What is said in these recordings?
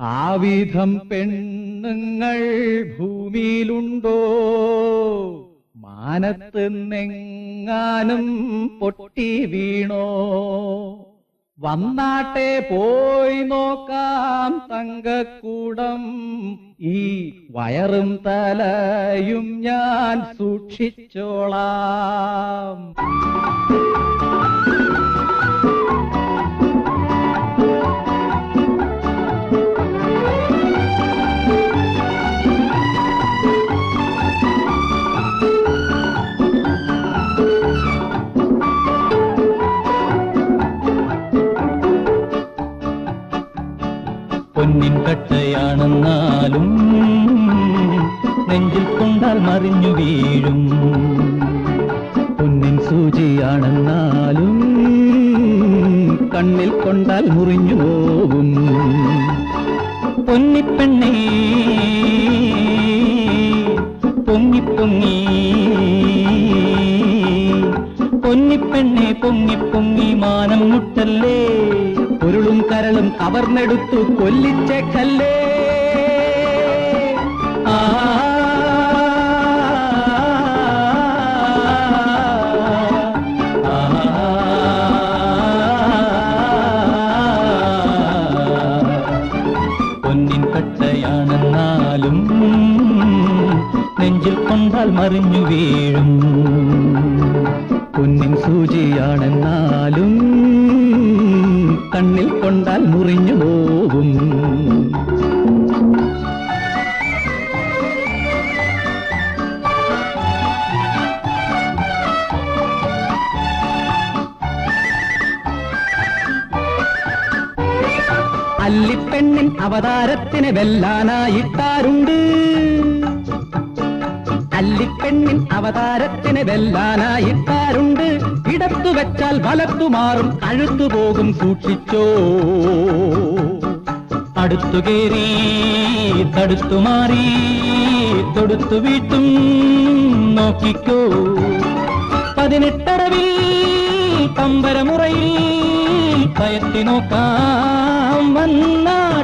ആവിധം പെണ്ണുങ്ങൾ ഭൂമിയിലുണ്ടോ? മാനത്ത് നെങ്ങാനും പൊട്ടി വീണോ? വന്നാട്ടെ പോയി നോക്കാം തങ്കക്കൂടം. ഈ വയറും തലയും ഞാൻ സൂക്ഷിച്ചോളാം. പൊന്നിൻ കട്ടയാണെന്നാലും നെഞ്ചിൽ കൊണ്ടാൽ മറിഞ്ഞു വീഴും. പൊന്നിൻ സൂചിയാണെന്നാലും കണ്ണിൽ കൊണ്ടാൽ മുറിഞ്ഞു പോകും പൊന്നിപ്പെണ്ണേ പൊങ്ങി പൊങ്ങി പൊന്നിപ്പെണ്ണെ പൊങ്ങി പൊങ്ങി മാനം മുട്ടല്ലേ? പൊരുളും കരളും കവർന്നെടുത്തു കൊല്ലിച്ച ആ. പൊന്നിൻ കട്ടയാണെന്നാലും നെഞ്ചിൽ കൊണ്ടാൽ മറിഞ്ഞു വീഴും. പൊന്നിൻ സൂചിയാണെന്നാലും കണ്ണിൽ കൊണ്ടാൽ മുറിഞ്ഞു പോവും അല്ലിപ്പെണ്ണിൻ അവതാരത്തിന് വെല്ലാനായിട്ടാരുണ്ട്. അല്ലിപ്പെണ്ണിൻ അവതാരത്തിന് വെല്ലാനായിട്ടാരുണ്ട് ഇടത്തു വെച്ചാൽ വലത്തു മാറും അഴുത്തു പോകും സൂക്ഷിച്ചോ. അടുത്തു കേറി തടുത്തു മാറി തൊടുത്തു വീട്ടും നോക്കിക്കോ. പതിനെട്ടറവിൽ പമ്പരമുറയിൽ പയത്തി നോക്കാം വന്നാട്ടെ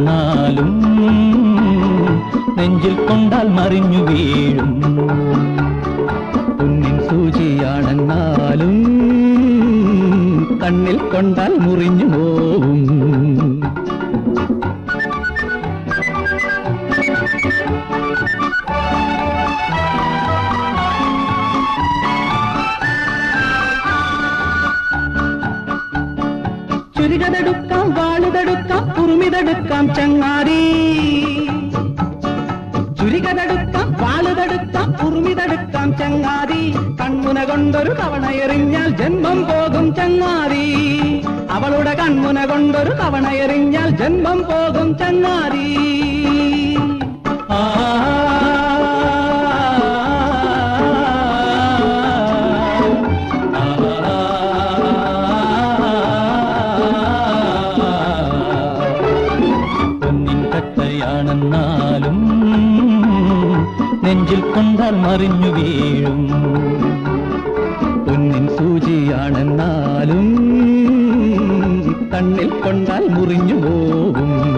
കട്ടയാണെന്നാലും നെഞ്ചിൽ കൊണ്ടാൽ മറിഞ്ഞു വീഴും. പൊന്നിൻ സൂചിയാണെന്നാലും കണ്ണിൽ കൊണ്ടാൽ മുറിഞ്ഞു പോവും. ഉറുമിതെടുക്കാം ചങ്ങാതി. ചുരികതെടുക്കാം വാളുതെടുക്കാം ഉറുമിതെടുക്കാം ചങ്ങാതി. കൺമുന കൊണ്ടൊരു തവണ എറിഞ്ഞാൽ ജന്മം പോകും ചങ്ങാതി. അവളുടെ കൺമുന കൊണ്ടൊരു തവണ എറിഞ്ഞാൽ ജന്മം പോകും ചങ്ങാതി. കട്ടയാണെന്നാലും നെഞ്ചിൽ കൊണ്ടാൽ മറിഞ്ഞു വീഴും. പൊന്നിൻ സൂചിയാണെന്നാലും കണ്ണിൽ കൊണ്ടാൽ മുറിഞ്ഞു പോവും